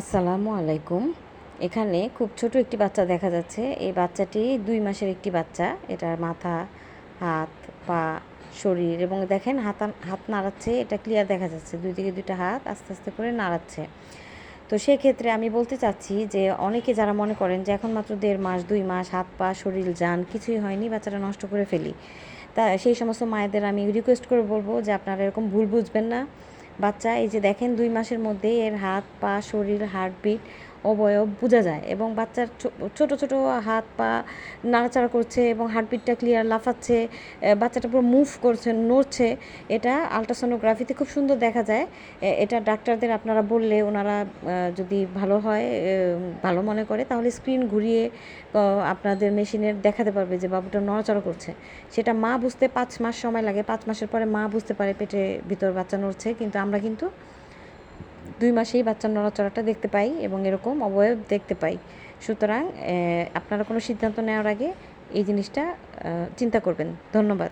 আসসালামু আলাইকুম। এখানে খুব ছোট একটি বাচ্চা দেখা যাচ্ছে। এই বাচ্চাটি দুই মাসের একটি বাচ্চা। এটার মাথা, হাত, পা, শরীর এবং দেখেন হাত হাত নাড়াচ্ছে। এটা ক্লিয়ার দেখা যাচ্ছে। দুই দিকে দুইটা হাত আস্তে আস্তে করে নাড়াচ্ছে। তো সেক্ষেত্রে আমি বলতে চাচ্ছি যে অনেকে যারা মনে করেন যে এখন মাত্র দেড় মাস, দুই মাস, হাত, পা, শরীর যান কিছুই হয়নি, বাচ্চাটা নষ্ট করে ফেলি। তা সেই সমস্ত মায়েদের আমি রিকোয়েস্ট করে বলব যে আপনারা এরকম ভুল বুঝবেন না। বাচ্চা এই যে দেখেন দুই মাসের মধ্যে এর হাত পা শরীর হার্টবিট অবয়ব বোঝা যায় এবং বাচ্চার ছোট ছোট হাত পা নাড়াচাড়া করছে এবং হার্টবিটটা ক্লিয়ার লাফাচ্ছে বাচ্চাটা পুরো মুভ করছে, নড়ছে, এটা আলট্রাসোনোগ্রাফিতে খুব সুন্দর দেখা যায়। এটা ডাক্তারদের আপনারা বললে ওনারা যদি ভালো হয় ভালো মনে করে, তাহলে স্ক্রিন ঘুরিয়ে আপনাদের মেশিনের দেখাতে পারবে যে বাবুটা নড়াচড়া করছে। সেটা মা বুঝতে পাঁচ মাস সময় লাগে, পাঁচ মাসের পরে মা বুঝতে পারে পেটে ভিতর বাচ্চা নড়ছে, কিন্তু আমরা কিন্তু দুই মাসেই বাচ্চার নড়াচড়াটা দেখতে পাই এবং এরকম অবয়ব দেখতে পাই। সুতরাং আপনারা কোনো সিদ্ধান্ত নেওয়ার আগে এই জিনিসটা চিন্তা করবেন। ধন্যবাদ।